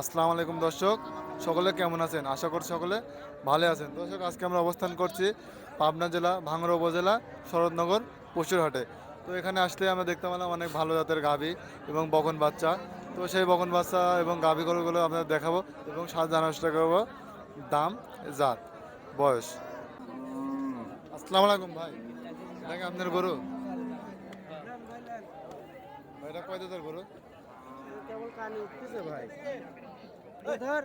আসসালামু আলাইকুম দর্শক, সকলে কেমন আছেন? আশা করছি সকলে ভালো আছেন। দর্শক, আজকে আমরা অবস্থান করছি পাবনা জেলা ভাঙড়া উপজেলা, শরৎনগর পশুরহাটে তো এখানে আসলে আমরা দেখতে পেলাম অনেক ভালো জাতের গাভী এবং বকন বাচ্চা। তো সেই বকন বাচ্চা এবং গাভী গরুগুলো আপনাদের দেখাবো এবং সাত জানার চেষ্টা করব দাম, জাত, বয়স। আসসালামু আলাইকুম ভাই। এটা কি আপনার গরু? এটা কয় দাঁতের গরু? ভাই। ধর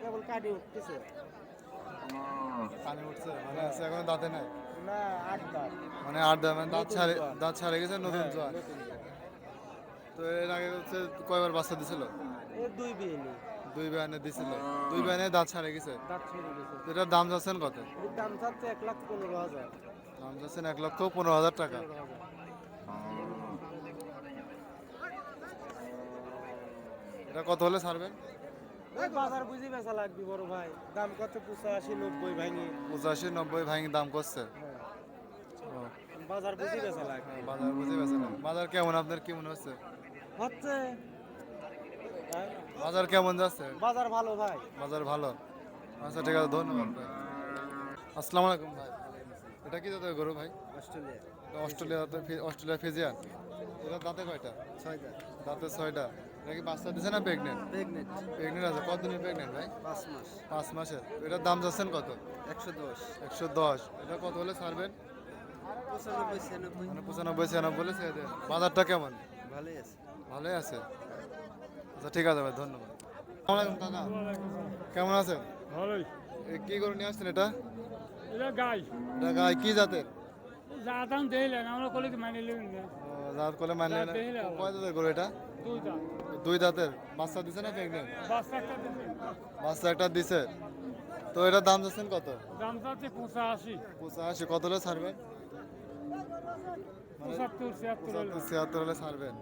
কেবল কানি উঠতেছে। কানে উঠছে মানে আছে এখন দাঁতে নাই? না আট দাঁত। মানে আট দাঁত মানে দাঁত ছাড়ে দাঁত ছাড়ে গেছে নতুন হ্যাঁ, জোয়ান তো এর আগে হচ্ছে কয়বার বাচ্চা দিছিল? দুই বিয়েনি। দুই বায়ানে দিছিল। দুই বায়ানে দাঁত ছাড়ে গেছে? দাঁত ছেড়ে গেছে। এটার দাম যাচ্ছেন কত? দাম চাচ্ছে এক লাখ পনেরো হাজার। দাম যাচ্ছেন এক লক্ষ পনেরো হাজার টাকা। এটা কত হলে ছাড়বেন? ওই বাজার বুঝি বেচা লাগবে বড় ভাই। দাম কত? পঁচাশি নব্বই ভাঙি। পঁচাশি নব্বই ভাঙি দাম করছে। হ্যাঁ, বাজার বুঝি বেচা লাগবে। বাজার বুঝে গেছে না বাজার কেমন? আপনার কি মনে হচ্ছে? হচ্ছে। হ্যাঁ, বাজার কেমন যাচ্ছে? বাজার ভালো ভাই। বাজার ভালো? আচ্ছা ঠিক আছে ধন্যবাদ ভাই। আসসালামু আলাইকুম ভাই। এটা কি দাঁতের গরু ভাই? অস্ট্রেলিয়া। এটা অস্ট্রেলিয়া অস্ট্রেলিয়া ফিজিয়ান। এটা দাঁতে কয়টা? ছয় দাঁত দাঁতে ছয়টা। এটা কি বাচ্চা দিছে না প্রেগনেন্ট প্রেগনেন্ট প্রেগনেন্ট আছে। কতদিনের প্রেগনেন্ট ভাই? পাঁচ মাস। পাঁচ মাসের। এটার দাম যাচ্ছেন কত? একশো দশ। একশো দশ। এটা কত হলে ছাড়বেন? পঁচানব্বই ছিয়ানব্বই। মানে পঁচানব্বই ছিয়ানব্বই হলে ছেড়ে দেন। বাজারটা কেমন? ভালোই আছে। ভালোই আছে? আচ্ছা ঠিক আছে ভাই ধন্যবাদ। আসসালামু কাকা। কেমন আছেন? ভালোই। এ কি করে নিয়ে আসছেন এটা? এটা গাই। এটা গায়ে কি জাতের? যাতাম দিলেন আমরা কলে কি মানি লিখুন জাত করলে মানলে না? জাত দেখলে হবে। কয় দাঁতের গরু এটা? দুই দাঁতের? বাচ্চা দিছে না প্রেগনেন্ট বাচ্চা একটা দিছে। তো এটার দাম যাচ্ছেন কত? দাম চাচ্ছে পঁচাশি। পঁচাশি কত হলে ছাড়বেন? মানে ছিয়াত্তর হলো। ছাড়বেন।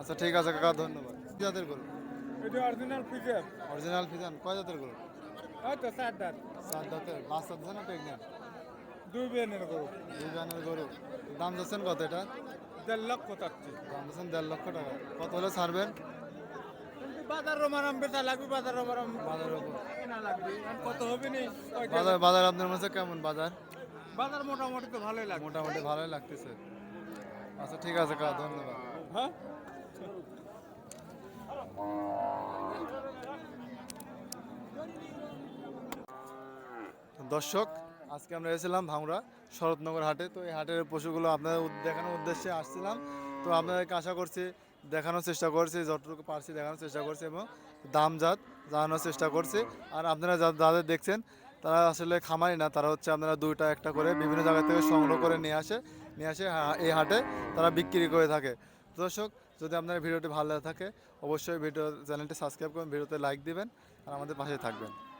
আচ্ছা ঠিক আছে কাকা ধন্যবাদ। কি জাতের গরু? এটা অরিজিনাল ফিচার অরিজিনাল ফিজান কয় জাতের গরু? হয়তো চার দাঁত। সাত জাতের বাচ্চা দিছে না প্রেগনেন্ট দুই বেনের গরু। দুই জানের গরু। দাম যাচ্ছেন কত এটা? দেড় লক্ষ চাচ্ছি। দাম যাচ্ছেন দেড় লক্ষ টাকা। কত হলে ছাড়বেন? বাজার রমারাম বেচা লাগবে বাজার রমারাম লাগবে। কত হবে নি? বাজার বাজার আপনার কেমন বাজার? বাজার মোটামুটি তো ভালোই মোটামুটি ভালোই লাগতেছে। আচ্ছা ঠিক আছে কাকা ধন্যবাদ। হ্যাঁ? দর্শক আজকে আমরা এসেছিলাম ভাঙড়া, শরৎনগর হাটে। তো এই হাটের পশুগুলো আপনাদের দেখানোর উদ্দেশ্যে আসছিলাম। তো আপনাদেরকে আশা করছি দেখানোর চেষ্টা করছি, যতটুকু পারছি দেখানোর চেষ্টা করছি এবং দাম জাত জানানোর চেষ্টা করছি। আর আপনারা যা- যাদের দেখছেন, তারা আসলে খামারি না, তারা হচ্ছে আপনারা দুইটা, একটা করে বিভিন্ন জায়গা থেকে সংগ্রহ করে নিয়ে আসে নিয়ে আসে এই হাটে তারা বিক্রি করে থাকে। দর্শক, যদি আপনার ভিডিওটি ভালো লাগে থাকে, অবশ্যই ভিডিও চ্যানেলটি সাবস্ক্রাইব করুন, ভিডিওতে লাইক দিবেন, আর আমাদের পাশে থাকবেন।